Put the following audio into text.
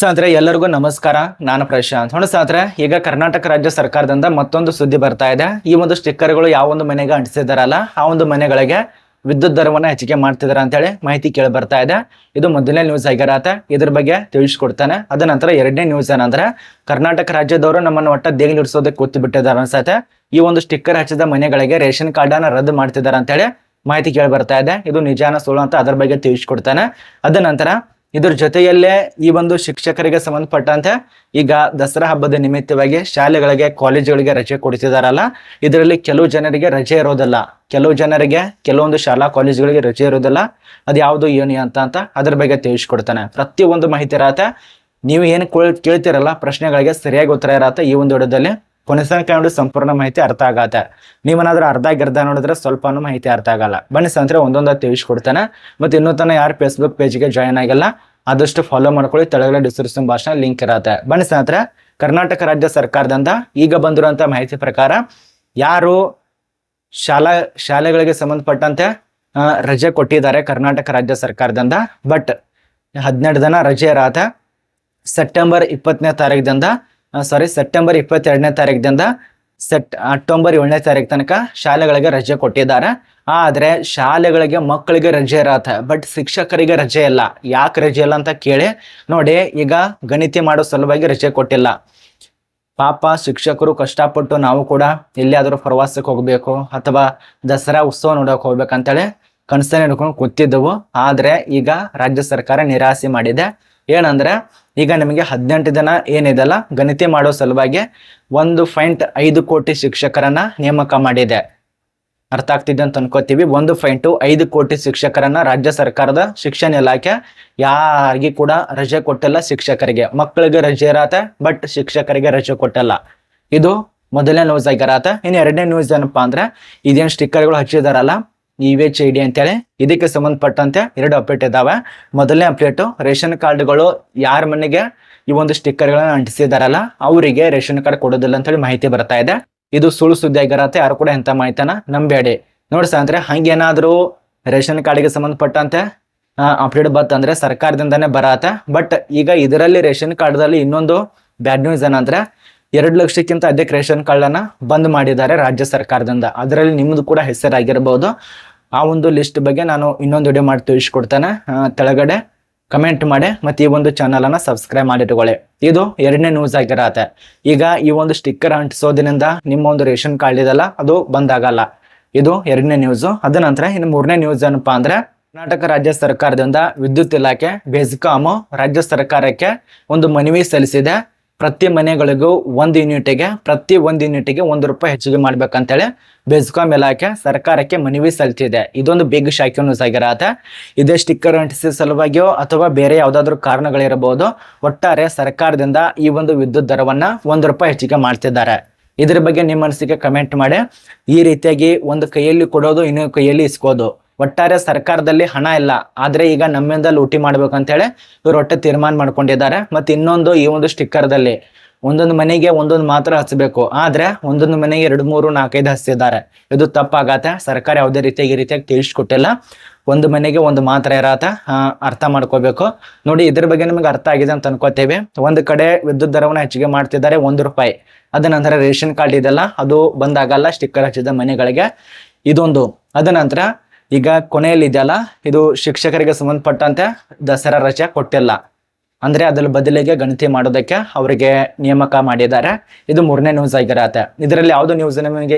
ಸಾಂದ್ರೆ ಎಲ್ಲರಿಗೂ ನಮಸ್ಕಾರ. ನಾನು ಪ್ರಶಾಂತ್. ನೋಡಿ ಸ್ನೇಹಿತರೆ, ಈಗ ಕರ್ನಾಟಕ ರಾಜ್ಯ ಸರ್ಕಾರದಿಂದ ಮತ್ತೊಂದು ಸುದ್ದಿ ಬರ್ತಾ ಇದೆ. ಈ ಒಂದು ಸ್ಟಿಕ್ಕರ್ಗಳು ಯಾವ ಒಂದು ಮನೆಗೆ ಅಂಟಿಸಿದಾರಲ್ಲ, ಆ ಒಂದು ಮನೆಗಳಿಗೆ ವಿದ್ಯುತ್ ದರವನ್ನು ಹೆಚ್ಚಿಗೆ ಮಾಡ್ತಿದ್ದಾರೆ ಅಂತೇಳಿ ಮಾಹಿತಿ ಕೇಳಿ ಬರ್ತಾ ಇದೆ. ಇದು ಮೊದಲನೇ ನ್ಯೂಸ್ ಆಗಿರತ್ತೆ. ಇದ್ರ ಬಗ್ಗೆ ತಿಳಿಸ್ಕೊಡ್ತಾನೆ. ಅದ ನಂತರ ಎರಡನೇ ನ್ಯೂಸ್ ಏನಂದ್ರೆ, ಕರ್ನಾಟಕ ರಾಜ್ಯದವರು ನಮ್ಮನ್ನು ಒಟ್ಟ ದೇಗಿಲಿಡಿಸೋದಕ್ಕೆ ಕೂತು ಬಿಟ್ಟಿದ್ದಾರೆ ಅನ್ಸತ್ತೆ. ಈ ಒಂದು ಸ್ಟಿಕ್ಕರ್ ಹಚ್ಚಿದ ಮನೆಗಳಿಗೆ ರೇಷನ್ ಕಾರ್ಡ್ ಅನ್ನ ರದ್ದು ಮಾಡ್ತಿದ್ದಾರೆ ಅಂತೇಳಿ ಮಾಹಿತಿ ಕೇಳಿ ಬರ್ತಾ ಇದೆ. ಇದು ನಿಜಾನ ಸುಳ್ಳು ಅಂತ ಅದ್ರ ಬಗ್ಗೆ ತಿಳಿಸ್ಕೊಡ್ತಾನೆ. ಅದ ನಂತರ ಇದ್ರ ಜೊತೆಯಲ್ಲೇ ಈ ಒಂದು ಶಿಕ್ಷಕರಿಗೆ ಸಂಬಂಧಪಟ್ಟಂತೆ ಈಗ ದಸರಾ ಹಬ್ಬದ ನಿಮಿತ್ತವಾಗಿ ಶಾಲೆಗಳಿಗೆ, ಕಾಲೇಜುಗಳಿಗೆ ರಜೆ ಕೊಡಿಸಿದಾರಲ್ಲ ಇದರಲ್ಲಿ ಕೆಲವು ಜನರಿಗೆ ರಜೆ ಇರೋದಿಲ್ಲ. ಕೆಲವು ಜನರಿಗೆ, ಕೆಲವೊಂದು ಶಾಲಾ, ಕಾಲೇಜುಗಳಿಗೆ ರಜೆ ಇರೋದಿಲ್ಲ. ಅದು ಯಾವುದು ಏನು ಅಂತ ಅಂತ ಅದ್ರ ಬಗ್ಗೆ ತಿಳಿಸ್ಕೊಡ್ತಾನೆ. ಪ್ರತಿಯೊಂದು ಮಾಹಿತಿ ಇರತ್ತೆ. ನೀವು ಏನು ಕೇಳ್ತಿರಲ್ಲ, ಪ್ರಶ್ನೆಗಳಿಗೆ ಸರಿಯಾಗಿ ಉತ್ತರ ಇರತ್ತೆ ಈ ಒಂದು ವಿಡಿಯೋದಲ್ಲಿ. ಕೊನೆ ತನಕ ನೋಡಿ ಸಂಪೂರ್ಣ ಮಾಹಿತಿ ಅರ್ಥ ಆಗತ್ತೆ. ನೀವೇನಾದ್ರೂ ಅರ್ಧ ಗಿರ್ಧ ನೋಡಿದ್ರೆ ಸ್ವಲ್ಪನೂ ಮಾಹಿತಿ ಅರ್ಥ ಆಗಲ್ಲ. ಬನ್ನಿ ಸಂತ್ರೆ ಒಂದೊಂದು ತಿಳಿಸ್ಕೊಡ್ತಾನೆ. ಮತ್ತೆ ಇನ್ನೂ ತನಕ ಯಾರು ಫೇಸ್ಬುಕ್ ಪೇಜ್ಗೆ ಜಾಯ್ನ್ ಆಗಿಲ್ಲ ಆದಷ್ಟು ಫಾಲೋ ಮಾಡ್ಕೊಳ್ಳಿ. ತೆಳಗಡೆ ಡಿಸ್ಕ್ರಿಪ್ಷನ್ ಭಾಷಣ ಲಿಂಕ್ ಇರತ್ತೆ. ಬನ್ನಿ ಸ್ನೇಹಿತರೆ, ಕರ್ನಾಟಕ ರಾಜ್ಯ ಸರ್ಕಾರದಿಂದ ಈಗ ಬಂದಿರುವಂತ ಮಾಹಿತಿ ಪ್ರಕಾರ ಯಾರು ಶಾಲಾ, ಶಾಲೆಗಳಿಗೆ ಸಂಬಂಧಪಟ್ಟಂತೆ ರಜೆ ಕೊಟ್ಟಿದ್ದಾರೆ ಕರ್ನಾಟಕ ರಾಜ್ಯ ಸರ್ಕಾರದಿಂದ. ಬಟ್ ಹದಿನೆಂಟು ದಿನ ರಜೆ ಇರತ್ತೆ. ಸೆಪ್ಟೆಂಬರ್ ಇಪ್ಪತ್ತನೇ ತಾರೀಕಿಂದ ಸಾರಿ ಸೆಪ್ಟೆಂಬರ್ ಇಪ್ಪತ್ತೆರಡನೇ ತಾರೀಕಿನಿಂದ ಸೆಟ್ ಅಕ್ಟೋಬರ್ ಏಳನೇ ತಾರೀಕು ತನಕ ಶಾಲೆಗಳಿಗೆ ರಜೆ ಕೊಟ್ಟಿದ್ದಾರೆ. ಆದರೆ ಶಾಲೆಗಳಿಗೆ ಮಕ್ಕಳಿಗೆ ರಜೆ ಇರತ್ತೆ ಬಟ್ ಶಿಕ್ಷಕರಿಗೆ ರಜೆ ಇಲ್ಲ. ಯಾಕೆ ರಜೆ ಇಲ್ಲ ಅಂತ ಕೇಳಿ ನೋಡಿ, ಈಗ ಗಣಿತ ಮಾಡೋ ಸಲುವಾಗಿ ರಜೆ ಕೊಟ್ಟಿಲ್ಲ. ಪಾಪ ಶಿಕ್ಷಕರು ಕಷ್ಟಪಟ್ಟು ನಾವು ಕೂಡ ಎಲ್ಲಿಯಾದರೂ ಪ್ರವಾಸಕ್ಕೆ ಹೋಗಬೇಕು ಅಥವಾ ದಸರಾ ಉತ್ಸವ ನೋಡೋಕೆ ಹೋಗ್ಬೇಕಂತೇಳಿ ಕನಸನ್ನ ಹಿಡ್ಕೊಂಡು ಕೂತಿದ್ದೆವು. ಆದರೆ ಈಗ ರಾಜ್ಯ ಸರ್ಕಾರ ನಿರಾಸೆ ಮಾಡಿದೆ. ಏನಂದ್ರೆ, ಈಗ ನಿಮಗೆ ಹದಿನೆಂಟು ಜನ ಏನಿದೆಲ್ಲ, ಗಣಿತ ಮಾಡೋ ಸಲುವಾಗಿ ಒಂದು ಪಾಯಿಂಟ್ ಐದು ಕೋಟಿ ಶಿಕ್ಷಕರನ್ನ ನೇಮಕ ಮಾಡಿದೆ. ಅರ್ಥ ಆಗ್ತಿದೆ ಅಂತ ಅನ್ಕೋತೀವಿ. ಒಂದು ಪಾಯಿಂಟು ಐದು ಕೋಟಿ ಶಿಕ್ಷಕರನ್ನ ರಾಜ್ಯ ಸರ್ಕಾರದ ಶಿಕ್ಷಣ ಇಲಾಖೆ ಯಾರಿಗೆ ಕೂಡ ರಜೆ ಕೊಟ್ಟಿಲ್ಲ ಶಿಕ್ಷಕರಿಗೆ. ಮಕ್ಕಳಿಗೆ ರಜೆ ಇರತ್ತೆ ಬಟ್ ಶಿಕ್ಷಕರಿಗೆ ರಜೆ ಕೊಟ್ಟಲ್ಲ. ಇದು ಮೊದಲನೇ ನ್ಯೂಸ್ ಆಗಿರತ್ತೆ. ಇನ್ನು ಎರಡನೇ ನ್ಯೂಸ್ ಏನಪ್ಪಾ ಅಂದ್ರೆ, ಇದೇನು ಸ್ಟಿಕ್ಕರ್ಗಳು ಹಚ್ಚಿದಾರಲ್ಲ ಇ ವಿ ಎಚ್ ಅಂತೇಳಿ. ಇದಕ್ಕೆ ಸಂಬಂಧಪಟ್ಟಂತೆ ಎರಡು ಅಪ್ಡೇಟ್ ಇದಾವೆ. ಮೊದಲನೇ ಅಪ್ಡೇಟು ರೇಷನ್ ಕಾರ್ಡ್ಗಳು ಯಾರ ಮನೆಗೆ ಈ ಒಂದು ಸ್ಟಿಕ್ಕರ್ಗಳನ್ನ ಅಂಟಿಸಿದಾರಲ್ಲ, ಅವರಿಗೆ ರೇಷನ್ ಕಾರ್ಡ್ ಕೊಡೋದಿಲ್ಲ ಅಂತೇಳಿ ಮಾಹಿತಿ ಬರ್ತಾ ಇದೆ. ಇದು ಸುಳ್ಳು ಸುದ್ದಿ ಆಗಿರತ್ತೆ, ಯಾರು ಕೂಡ ಎಂತ ಮಾಹಿತಿನ ನಂಬೇಡಿ ನೋಡಿ ಅಂದ್ರೆ ಹಂಗೇನಾದರೂ ರೇಷನ್ ಕಾರ್ಡ್ಗೆ ಸಂಬಂಧಪಟ್ಟಂತೆ ಅಪ್ಡೇಟ್ ಬಂತಂದ್ರೆ ಸರ್ಕಾರದಿಂದಾನೇ ಬರತ್ತೆ. ಬಟ್ ಈಗ ಇದರಲ್ಲಿ ರೇಷನ್ ಕಾರ್ಡ್ದಲ್ಲಿ ಇನ್ನೊಂದು ಬ್ಯಾಡ್ ನ್ಯೂಸ್ ಏನಂದ್ರೆ ಎರಡು ಲಕ್ಷಕ್ಕಿಂತ ಅಧಿಕ ರೇಷನ್ ಕಾರ್ಡನ್ನು ಬಂದ್ ಮಾಡಿದ್ದಾರೆ ರಾಜ್ಯ ಸರ್ಕಾರದಿಂದ. ಅದರಲ್ಲಿ ನಿಮ್ದು ಕೂಡ ಹೆಸರಾಗಿರ್ಬೋದು. ಆ ಒಂದು ಲಿಸ್ಟ್ ಬಗ್ಗೆ ನಾನು ಇನ್ನೊಂದು ವಿಡಿಯೋ ಮಾಡಿ ತಿಳಿಸ್ಕೊಡ್ತೇನೆ. ತೆಳಗಡೆ ಕಮೆಂಟ್ ಮಾಡಿ ಮತ್ತೆ ಈ ಒಂದು ಚಾನಲ್ ಅನ್ನ ಸಬ್ಸ್ಕ್ರೈಬ್ ಮಾಡಿಟ್ಕೊಳ್ಳಿ ಇದು ಎರಡನೇ ನ್ಯೂಸ್ ಆಗಿರತ್ತೆ. ಈಗ ಈ ಒಂದು ಸ್ಟಿಕ್ಕರ್ ಅಂಟಿಸೋದ್ರಿಂದ ನಿಮ್ಮ ಒಂದು ರೇಷನ್ ಕಾರ್ಡ್ ಇದೆಲ್ಲ ಅದು ಬಂದಾಗಲ್ಲ. ಇದು ಎರಡನೇ ನ್ಯೂಸು ಅದ ನಂತರ ಇನ್ನು ಮೂರನೇ ನ್ಯೂಸ್ ಏನಪ್ಪಾ ಅಂದ್ರೆ, ಕರ್ನಾಟಕ ರಾಜ್ಯ ಸರ್ಕಾರದಿಂದ ವಿದ್ಯುತ್ ಇಲಾಖೆ ಬೆಸ್ಕಾಮ್ ರಾಜ್ಯ ಸರ್ಕಾರಕ್ಕೆ ಒಂದು ಮನವಿ ಸಲ್ಲಿಸಿದೆ. ಪ್ರತಿ ಮನೆಗಳಿಗೂ ಒಂದು ಯೂನಿಟ್ಗೆ ಪ್ರತಿ ಒಂದು ಯೂನಿಟ್ಗೆ ಒಂದು ರೂಪಾಯಿ ಹೆಚ್ಚಿಗೆ ಮಾಡ್ಬೇಕಂತೇಳಿ ಬೆಸ್ಕಾಂ ಇಲಾಖೆ ಸರ್ಕಾರಕ್ಕೆ ಮನವಿ ಸಲ್ಲಿಸಿದೆ. ಇದೊಂದು ಬಿಗ್ ಶಾಖೆ ನ್ಯೂಸ್ ಆಗಿರತ್ತೆ ಇದೇ ಸ್ಟಿಕ್ಕರ್ ಅಂಟಿಸಿದ ಸಲುವಾಗಿಯೋ ಅಥವಾ ಬೇರೆ ಯಾವುದಾದ್ರೂ ಕಾರಣಗಳಿರಬಹುದು, ಒಟ್ಟಾರೆ ಸರ್ಕಾರದಿಂದ ಈ ಒಂದು ವಿದ್ಯುತ್ ದರವನ್ನ ಒಂದು ರೂಪಾಯಿ ಹೆಚ್ಚಿಗೆ ಮಾಡ್ತಿದ್ದಾರೆ. ಇದ್ರ ಬಗ್ಗೆ ನಿಮ್ಮ ಮನಸ್ಸಿಗೆ ಕಮೆಂಟ್ ಮಾಡಿ. ಈ ರೀತಿಯಾಗಿ ಒಂದು ಕೈಯಲ್ಲಿ ಕೊಡೋದು, ಇನ್ನೊಂದು ಕೈಯಲ್ಲಿ ಇಸ್ಕೋದು. ಒಟ್ಟಾರೆ ಸರ್ಕಾರದಲ್ಲಿ ಹಣ ಇಲ್ಲ, ಆದ್ರೆ ಈಗ ನಮ್ಮಿಂದ ಲೂಟಿ ಮಾಡ್ಬೇಕಂತೇಳಿ ಇವ್ರು ಒಟ್ಟೆ ತೀರ್ಮಾನ ಮಾಡ್ಕೊಂಡಿದ್ದಾರೆ. ಮತ್ತೆ ಇನ್ನೊಂದು ಈ ಒಂದು ಸ್ಟಿಕ್ಕರ್ದಲ್ಲಿ ಒಂದೊಂದು ಮನೆಗೆ ಒಂದೊಂದು ಮಾತ್ರ ಹಚ್ಚಬೇಕು ಆದ್ರೆ ಒಂದೊಂದು ಮನೆಗೆ ಎರಡು ಮೂರು ನಾಲ್ಕೈದು ಹಚ್ಚಿದ್ದಾರೆ ಇದು ತಪ್ಪಾಗತ್ತೆ, ಸರ್ಕಾರ ಯಾವುದೇ ರೀತಿಯಾಗಿ ಈ ರೀತಿಯಾಗಿ ತಿಳಿಸ್ಕೊಟ್ಟಿಲ್ಲ. ಒಂದು ಮನೆಗೆ ಒಂದು ಮಾತ್ರ ಇರತ್ತ ಅರ್ಥ ಮಾಡ್ಕೋಬೇಕು. ನೋಡಿ, ಇದ್ರ ಬಗ್ಗೆ ನಿಮಗೆ ಅರ್ಥ ಆಗಿದೆ ಅಂತ ಅನ್ಕೋತೇವೆ. ಒಂದು ಕಡೆ ವಿದ್ಯುತ್ ದರವನ್ನು ಹೆಚ್ಚಿಗೆ ಮಾಡ್ತಿದ್ದಾರೆ, ಒಂದು ರೂಪಾಯಿ. ಅದ ನಂತರ ರೇಷನ್ ಕಾರ್ಡ್ ಇದೆಲ್ಲ, ಅದು ಬಂದಾಗಲ್ಲ, ಸ್ಟಿಕ್ಕರ್ ಹಚ್ಚಿದ ಮನೆಗಳಿಗೆ. ಇದೊಂದು. ಅದ ನಂತರ ಈಗ ಕೊನೆಯಲ್ಲಿ ಇದೆಯಲ್ಲ? ಇದು ಶಿಕ್ಷಕರಿಗೆ ಸಂಬಂಧಪಟ್ಟಂತೆ ದಸರಾ ರಜೆ ಕೊಟ್ಟಿಲ್ಲ. ಅಂದ್ರೆ ಅದ್ರ ಬದಲಿಗೆ ಗಣತಿ ಮಾಡೋದಕ್ಕೆ ಅವರಿಗೆ ನೇಮಕ ಮಾಡಿದ್ದಾರೆ. ಇದು ಮೂರನೇ ನ್ಯೂಸ್ ಆಗಿರತ್ತೆ. ಇದರಲ್ಲಿ ಯಾವ್ದು ನ್ಯೂಸ್ ನಿಮಗೆ